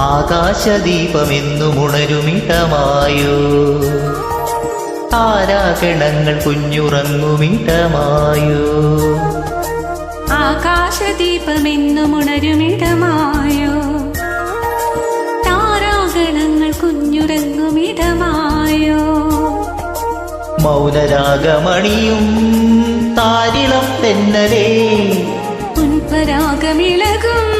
ആകാശദീപമെന്നുമുണരുമിടമായോ? താരാഗണങ്ങൾ കുഞ്ഞുറങ്ങുമിടമായോ? ആകാശദീപമെന്നുമുണരുമിടമായോ? താരാഗണങ്ങൾ കുഞ്ഞുറങ്ങുമിടമായോ? മൗനരാഗമണിയും താരിളം തെന്നലേ. ഉൻപരാഗമിളകും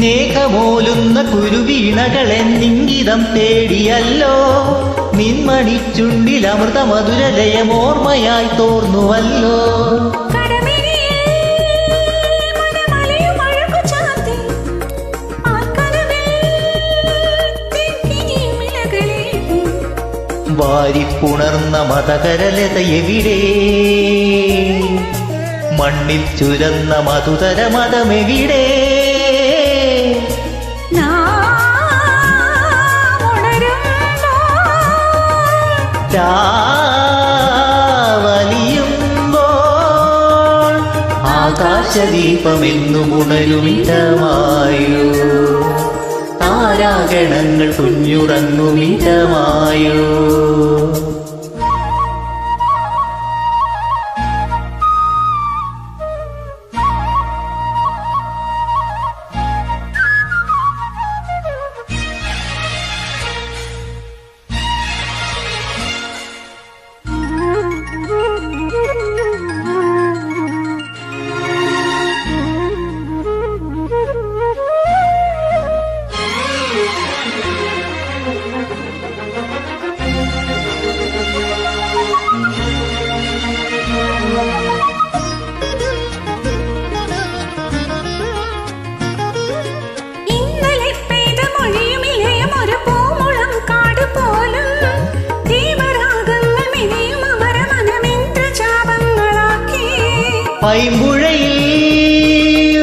സ്നേഹമോലുന്ന കുരുവീണകളെന്നിംഗിതം തേടിയല്ലോ. നിന്മണിച്ചുണ്ടിൽ അമൃത മധുരലയമോർമ്മയായി തോർന്നുവല്ലോ. വാരിപ്പുണർന്ന മതകരലത എവിടെ? മണ്ണിൽ ചുരന്ന മധുതര മതമെവിടെ? രാവലിയുമ്പോൾ ആകാശദീപമെന്നും ഉണരുമിതമായോ താരാഗണങ്ങൾ കുഞ്ഞുറങ്ങുമിതമായോ പൈമ്പുഴയിൽ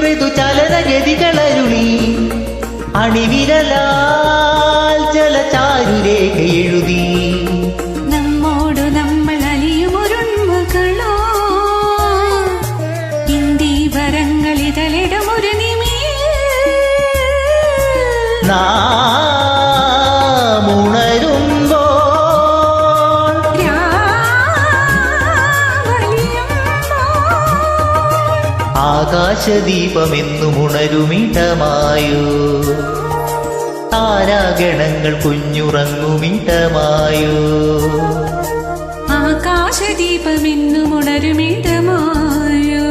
ഋതുചലനഗതികളരുളി അണിവിരലാൽ ചല ചാരുരേഖ എഴുതി. നമ്മോട് നമ്മൾ നാം ആകാശദീപമെന്നും ഉണരുമിടമായോ. താരാഗണങ്ങൾ കുഞ്ഞുറങ്ങുമിടമായോ. ആകാശദീപമെന്നുമുണരുമിടമായോ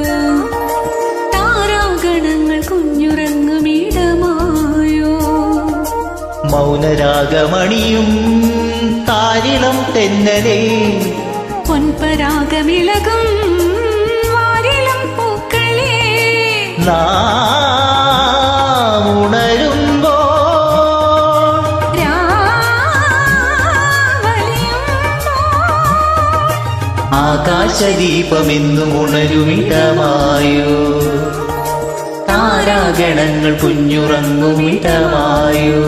താരാഗണങ്ങൾ കുഞ്ഞുറങ്ങുമിടമായോ. മൗനരാഗമണിയും താരിളം തെന്നലേ. പൊൻപരാഗമിളകും ആകാശദീപമെന്നും ഉണരുമിടമായോ? താരാഗണങ്ങൾ കുഞ്ഞുറങ്ങുമിടമായോ